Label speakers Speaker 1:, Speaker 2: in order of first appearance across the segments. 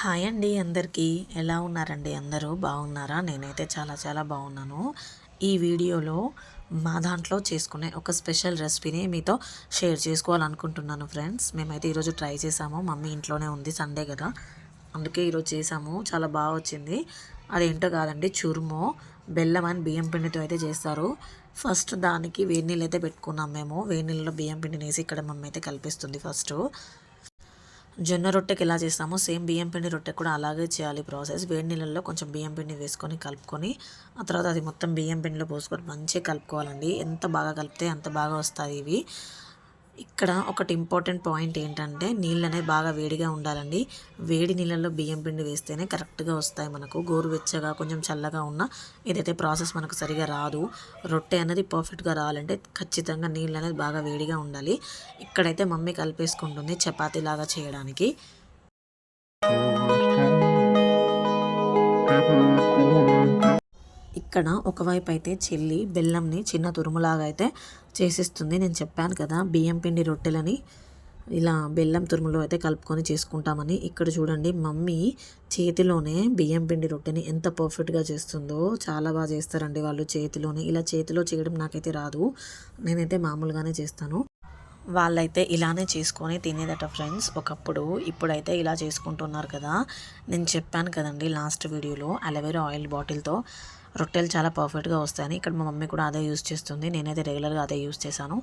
Speaker 1: Hi అండి అందరికీ. ఎలా ఉన్నారండి అందరూ? బాగున్నారా? నేనైతే చాలా చాలా బాగున్నాను. ఈ వీడియోలో మా దాంట్లో చేసుకునే ఒక స్పెషల్ రెసిపీని మీతో షేర్ చేసుకోవాలనుకుంటున్నాను ఫ్రెండ్స్. మేమైతే ఈరోజు ట్రై చేసాము. మమ్మీ ఇంట్లోనే ఉంది సండే కదా. అందుకే ఈరోజు చేసాము. చాలా బాగా వచ్చింది. అదేంటో కాదండి చురుము బెల్లం అని బియ్యం పిండితో అయితే చేస్తారు. ఫస్ట్ దానికి వేడి నీళ్ళు అయితే పెట్టుకున్నాం మేము. వేడి నీళ్ళలో బియ్యం పిండిని వేసి ఇక్కడ మమ్మీ అయితే కల్పిస్తుంది ఫస్ట్. జొన్న రొట్టెకి ఎలా చేస్తామో సేమ్ బియ్యం పిండి రొట్టె కూడా అలాగే చేయాలి ప్రాసెస్. వేడి నీళ్ళల్లో కొంచెం బియ్యం పిండి వేసుకొని కలుపుకొని ఆ తర్వాత అది మొత్తం బియ్యం పిండిలో పోసుకొని మంచిగా కలుపుకోవాలండి. ఎంత బాగా కలిపితే అంత బాగా వస్తాయి ఇవి. ఇక్కడ ఒకటి ఇంపార్టెంట్ పాయింట్ ఏంటంటే నీళ్ళు అనేది బాగా వేడిగా ఉండాలండి. వేడి నీళ్ళల్లో బియ్యం పిండి వేస్తేనే కరెక్ట్గా వస్తాయి మనకు. గోరువెచ్చగా కొంచెం చల్లగా ఉన్న ఏదైతే ప్రాసెస్ మనకు సరిగా రాదు రొట్టె అనేది పర్ఫెక్ట్గా రావాలంటే ఖచ్చితంగా నీళ్ళు అనేది బాగా వేడిగా ఉండాలి. ఇక్కడైతే మమ్మీ కలిపేసుకుంటుంది చపాతీలాగా చేయడానికి. ఇక్కడ ఒకవైపు అయితే చెల్లి బెల్లంని చిన్న తురుములాగా అయితే చేసిస్తుంది. నేను చెప్పాను కదా బియ్యం పిండి రొట్టెలని ఇలా బెల్లం తురుములో అయితే కలుపుకొని చేసుకుంటామని. ఇక్కడ చూడండి మమ్మీ చేతిలోనే బియ్యం పిండి రొట్టెని ఎంత పర్ఫెక్ట్గా చేస్తుందో చాలా బాగా చేస్తారండి వాళ్ళు చేతిలోనే. ఇలా చేతిలో చేయడం నాకైతే రాదు నేనైతే మామూలుగానే చేస్తాను. వాళ్ళైతే ఇలానే చేసుకొని తినేదట ఫ్రెండ్స్ ఒకప్పుడు ఇప్పుడైతే ఇలా చేసుకుంటున్నారు కదా. నేను చెప్పాను కదండి లాస్ట్ వీడియోలో అలవేరా ఆయిల్ బాటిల్తో. రొట్టెలు చాలా పర్ఫెక్ట్గా వస్తాయని ఇక్కడ మా మమ్మీ కూడా అదే యూస్ చేస్తుంది. నేనైతే రెగ్యులర్గా అదే యూస్ చేశాను.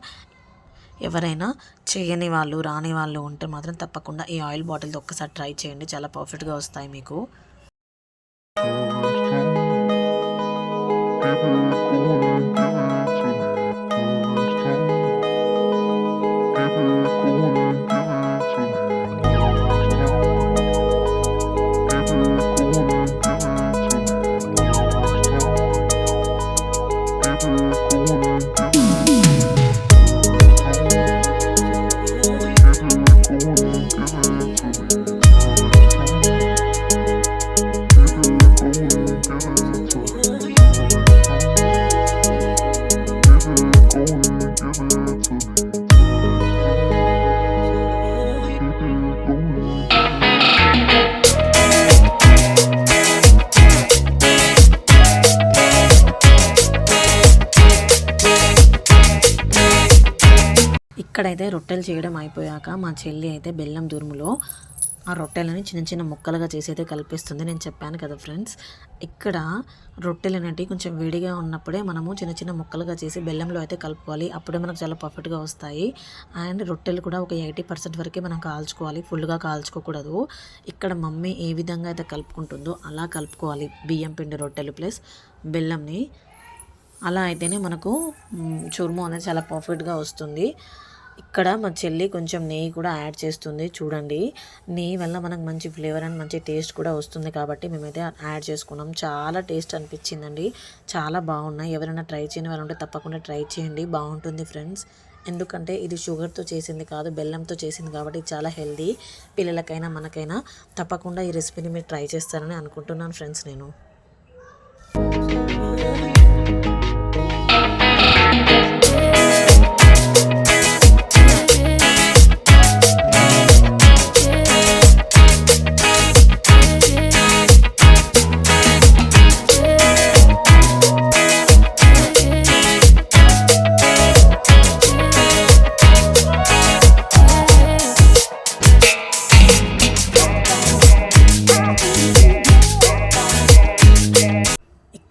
Speaker 1: ఎవరైనా చేయని వాళ్ళు రాని వాళ్ళు ఉంటే మాత్రం తప్పకుండా ఈ ఆయిల్ బాటిల్తో ఒక్కసారి ట్రై చేయండి. చాలా పర్ఫెక్ట్గా వస్తాయి మీకు. ఇక్కడైతే రొట్టెలు చేయడం అయిపోయాక మా చెల్లి అయితే బెల్లం దురుములో ఆ రొట్టెలని చిన్న చిన్న ముక్కలుగా చేసి అయితే కల్పిస్తుంది. నేను చెప్పాను కదా ఫ్రెండ్స్ ఇక్కడ రొట్టెలు అనేటివి కొంచెం వేడిగా ఉన్నప్పుడే మనము చిన్న చిన్న ముక్కలుగా చేసి బెల్లంలో అయితే కలుపుకోవాలి. అప్పుడే మనకు చాలా పర్ఫెక్ట్గా వస్తాయి. అండ్ రొట్టెలు కూడా ఒక ఎయిటీ పర్సెంట్ వరకే మనం కాల్చుకోవాలి. ఫుల్గా కాల్చుకోకూడదు. ఇక్కడ మమ్మీ ఏ విధంగా అయితే కలుపుకుంటుందో అలా కలుపుకోవాలి. బియ్యం పిండి రొట్టెలు ప్లస్ బెల్లంని. అలా అయితేనే మనకు చురుము అనేది చాలా పర్ఫెక్ట్గా వస్తుంది. ఇక్కడ మా చెల్లి కొంచెం నెయ్యి కూడా యాడ్ చేస్తుంది చూడండి. నెయ్యి వల్ల మనకు మంచి ఫ్లేవర్ అండ్ మంచి టేస్ట్ కూడా వస్తుంది కాబట్టి మేమైతే యాడ్ చేసుకున్నాం. చాలా టేస్ట్ అనిపించిందండి. చాలా బాగున్నాయి. ఎవరైనా ట్రై చేయని వాళ్ళు ఉంటే తప్పకుండా ట్రై చేయండి. బాగుంటుంది ఫ్రెండ్స్. ఎందుకంటే ఇది షుగర్తో చేసింది కాదు బెల్లంతో చేసింది కాబట్టి చాలా హెల్దీ పిల్లలకైనా మనకైనా తప్పకుండా ఈ రెసిపీని మీరు ట్రై చేస్తారని అనుకుంటున్నాను ఫ్రెండ్స్ నేను.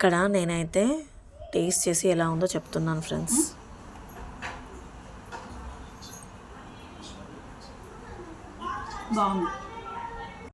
Speaker 1: ఇక్కడ నేనైతే టేస్ట్ చేసి ఎలా ఉందో చెప్తున్నాను ఫ్రెండ్స్.
Speaker 2: బాగుంది.